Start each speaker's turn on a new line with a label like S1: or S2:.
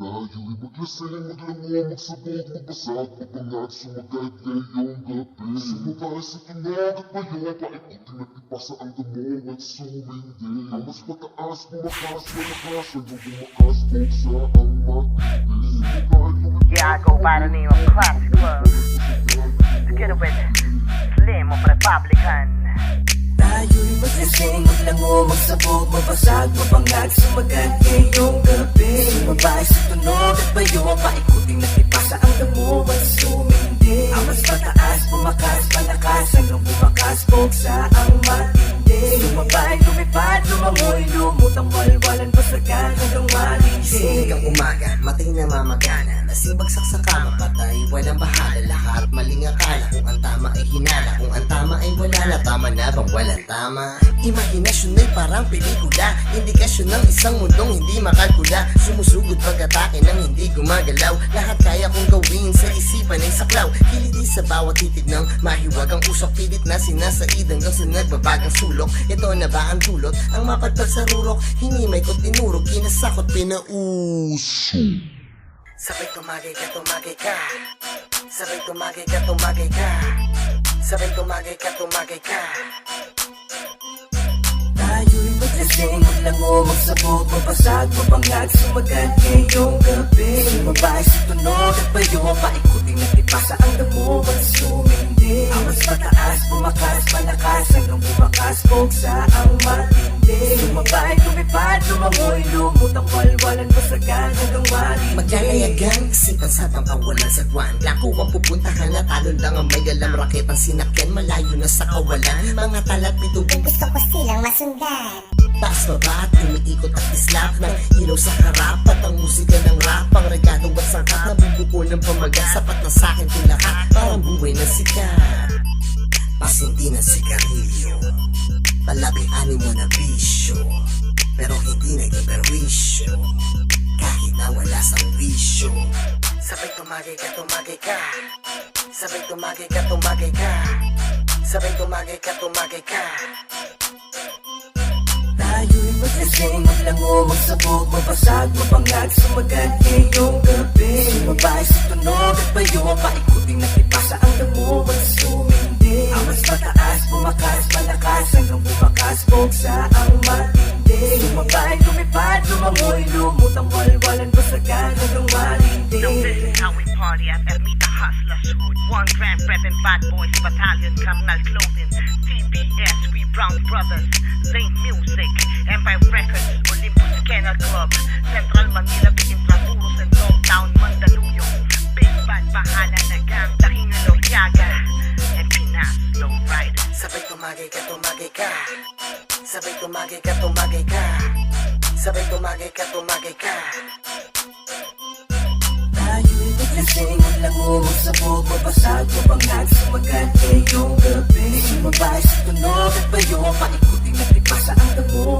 S1: Tayo'y maglasing, maglango, magsabog, magbasag, mapangag, sumagat ngayong gabi Sumabay sa tunog at bayo, paikutin at ipasa ang damo at sumindi Ang mas mataas, bumakas, malakas, hanggang bumakas, buksa ang matindi
S2: Yeah, I go by the name of Classic Love. Together with Slim of Republican.
S3: Tayo'y maglasing, maglango, magsabog, mabasag, mapangag, sumagat ngayong gabi Sumabay sa tunog at bayo, paikuting natipasa ang damo at sumindi Ang mas mataas, bumakas, malakas, hanggang bumakas, buksa ang matindi Sumabay, lumipad, lumangoy, lumutang walwalan, basagan hanggang malindi
S4: Sinigang umaga, matay na mamagana Nasibagsak sa kama, patay, walang bahala. Lahat maling akala, kung ang tama ay hinala. Kung ang tama ay wala na, tama na bang walang tama? Imahinasyon ay parang pelikula. Indikasyon ng isang mundong hindi makalkula. Sumusugod pag-atake ng hindi gumagalaw. Lahat saklaw Kiliti sa bawat titig ng mahiwagang usok. Pilit na sinasaid hanggang sa nagbabagang sulok. Ito na ba ang dulot? Ang mapadpad sa rurok. Hinimay ko't tinurog, kinasakot, pinauso. Sabay tumagay ka, tumagay ka. Sabay tumagay ka, tumagay ka. Sabay tumagay ka, tumagay ka.
S3: Tayo'y maglasing, maglango, magsabog, mabasag, mapangag, sumagat ngayong gabi. Sumabay sa tunog at bayo, paikuting natipasa ang damo at sumindi. Ang mas mataas, bumakas, malakas, hanggang bumakas, buksa ang matindi. Sumabay, lumipad, lumangoy, lumutang walwalan, basagan hanggang malindi
S4: Maglalayagang isipan sa pangkawalan sa guwan. Lako ang pupuntahan at talo lang ang may alam. Rakit ang sinakyan, malayo na sa kawalan. Mga talat bitubig
S5: Gusto ko silang masundan
S4: Taas baba at umiikot at islap ng ilaw sa harap At ang musika ng rap Ang regado at sangkat na bubuo ng pamagat Sapat na sa'kin kung lahat Parang buhay na sikat. Pasinti ng sigarilyo Palabi animo na bisyo Pero hindi naging perwisyo. Kahit na wala sa wisyo Sabay tumagay ka, tumagay ka. Sabay tumagay ka, tumagay ka. Sabay tumagay ka, tumagay ka
S3: Tayo'y maglasing, maglango, magsabog, mabasag, mapangag, sumagat ngayong gabi Sumabay sa tunog at bayo, paikuting natipasa ang damo at sumindi Ang mas mataas, bumakas, malakas, hanggang bumakas, buksa ang matindi Sumabay, lumipad, lumangoy, lumutang walwalan, basagan hanggang malindi
S2: Now this is how we party at Ermita Hustlers Hood. One gram prepping bad boys battalion, carnal clothing. TBS, we brown brothers. Saint Music, Kennel Club. Central Manila, Big Intramuros and Dogtown, Mandaluyong. Big bad bahala na gang, Daking Loriaga. And Pinas, low rider.
S4: Sabay tumagay ka, tumagay ka Sabay tumagay ka, tumagay ka Sabay tumagay ka, tumagay ka
S3: Tayo'y maglasing, maglango, magsabog, mabasag, mapangag, sumagat ngayong gabi Sumabay sa tunog at bayo, paikuting natipasa ang damo